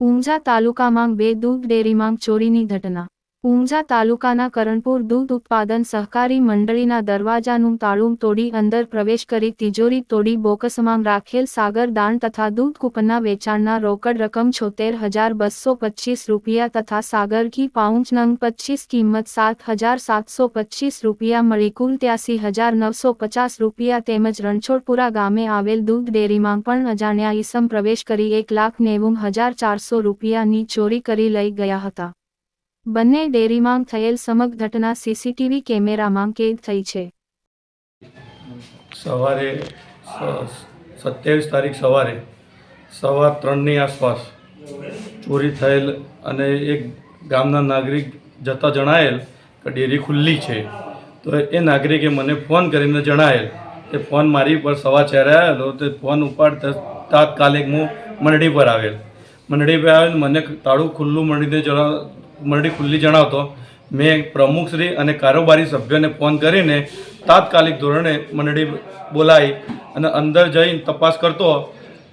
ઊંઝા તાલુકામાં બે દૂધ ડેરીમાં ચોરીની ઘટના ઊંઝા તાલુકાના કરણપુર દૂધ ઉત્પાદન સહકારી મંડળીના દરવાજાનું તાળું તોડી અંદર પ્રવેશ કરી તિજોરી તોડી બોકસમાં રાખેલ સાગર દાણ તથા દૂધ કૂપનના વેચાણના રોકડ રકમ છોતેર હજાર બસો પચીસ રૂપિયા તથા સાગર ઘી પાઉચ નંગ પચીસ કિંમત સાત હજાર સાતસો પચીસ રૂપિયા મળી કુલ ત્યાસી હજાર નવસો પચાસ રૂપિયા તેમજ રણછોડપુરા ગામે આવેલ દૂધ ડેરીમાં પણ અજાણ્યા ઈસમ પ્રવેશ કરી એક લાખ નેવું હજાર ચારસો રૂપિયાની ચોરી કરી લઈ ગયા હતા. બંને ડેરીમાં થયેલ સમગ્ર ઘટના સીસીટીવી કેમેરામાં કેદ થઈ છે. સવારે સત્યાવીસ તારીખ સવારે સવાર ત્રણની આસપાસ ચોરી થયેલ અને એક ગામના નાગરિક જતા જણાયેલ કે ડેરી ખુલ્લી છે. તો એ નાગરિકે મને ફોન કરીને જણાયેલ કે ફોન મારી પર સમાચાર આવેલો, તે ફોન ઉપાડતા તાત્કાલિક હું મંડળી પર આવેલ. મંડળી પર આવેલ મને તાળું ખુલ્લું મંડળીને જણાવ મંડળી ખુલ્લી જણાવતો, મેં પ્રમુખશ્રી અને કારોબારી સભ્યોને ફોન કરીને તાત્કાલિક ધોરણે મંડળી બોલાવી અને અંદર જઈને તપાસ કરતો,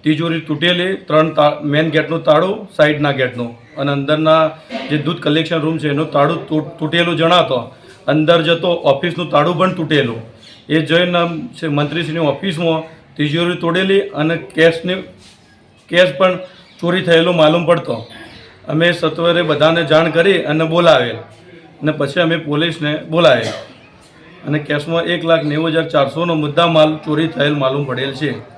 તિજોરી તૂટેલી, ત્રણ મેન ગેટનું તાળું સાઈડના ગેટનું અને અંદરના જે દૂધ કલેક્શન રૂમ છે એનું તાળું તૂટેલું જણાતો. અંદર જતો ઓફિસનું તાળું પણ તૂટેલું. એ જઈને મંત્રીશ્રીની ઓફિસમાં તિજોરી તોડેલી અને કેશની કેશ પણ ચોરી થયેલો માલુમ પડતો. અમે સત્વરે બધાને જાણ કરી અને બોલાવેલ. અને પછી અમે પોલીસને બોલાવેલ. અને કેશમાં એક લાખ નેવું હજાર ચારસોનો મુદ્દા માલ ચોરી થયેલ માલુમ પડેલ છે.